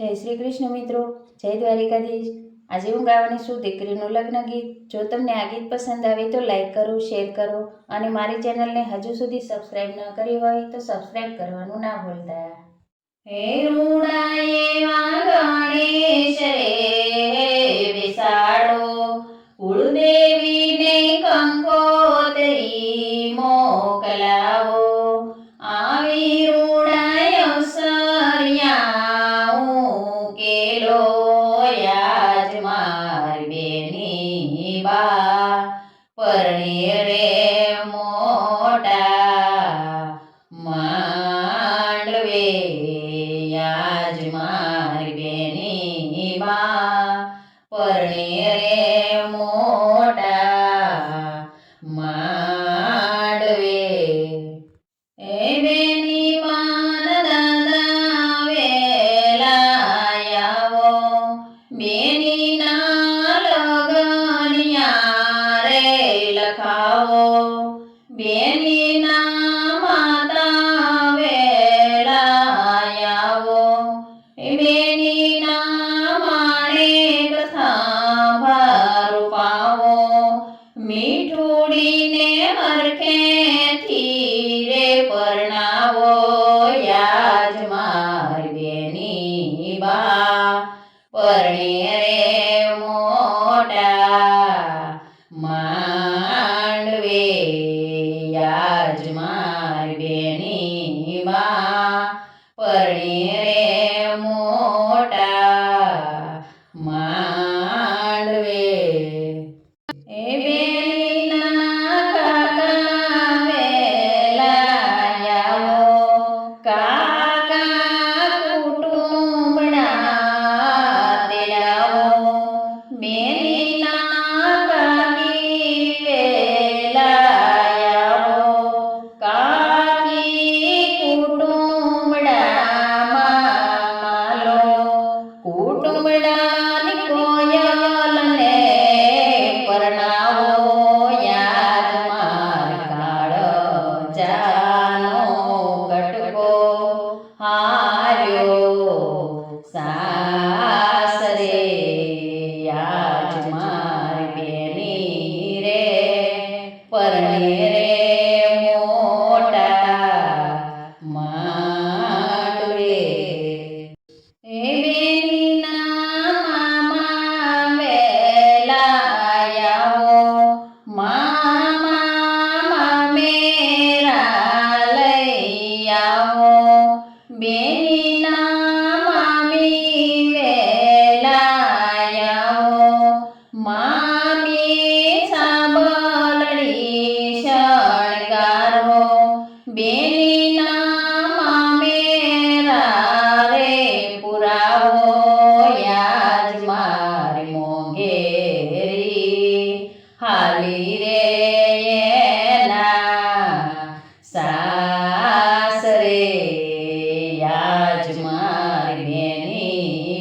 જય શ્રી કૃષ્ણ મિત્રો, જય દ્વારિકાધીશ. આજે હું ગાવાની છું દીકરીનું લગ્ન ગીત? જો તમને આ ગીત પસંદ આવે તો લાઈક કરો, શેર કરો અને મારી ચેનલને હજુ સુધી સબસ્ક્રાઇબ ન કરી હોય તો સબસ્ક્રાઇબ કરવાનું ના ભૂલતા. હે રૂણાએ ગણેશ રે, બેસાડો. પરણે રે મોટા માંડવે યાજ બેનીના મામેરા રે પુરાવો યાજ માર મોંઘેરી હાલી રે એના સાસરે યાજ માર બેની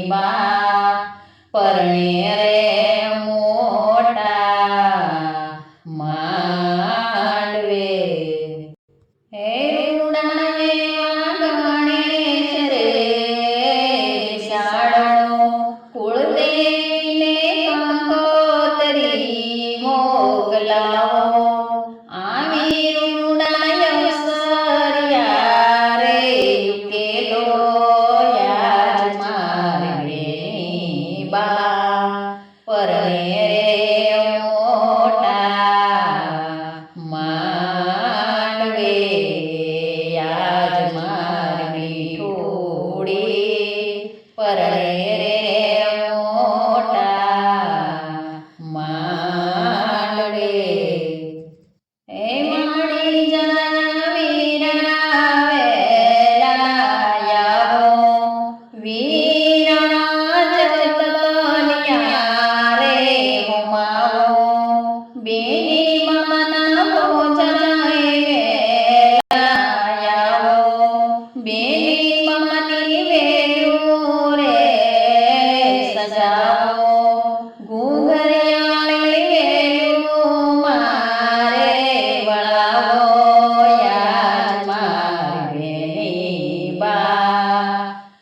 હે રૂડાએ ગણેશ રે શાળો કુળદેવીને કંકોતરી મોકલાવો. આવી રૂડાય સરિયા રે ઉકેલો યાજ મારે બા. પરણે રે મોટા માંડવે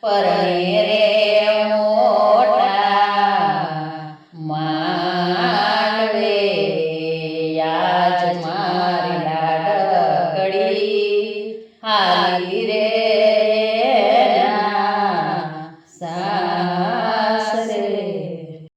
યાદ મારે બા પરણે રે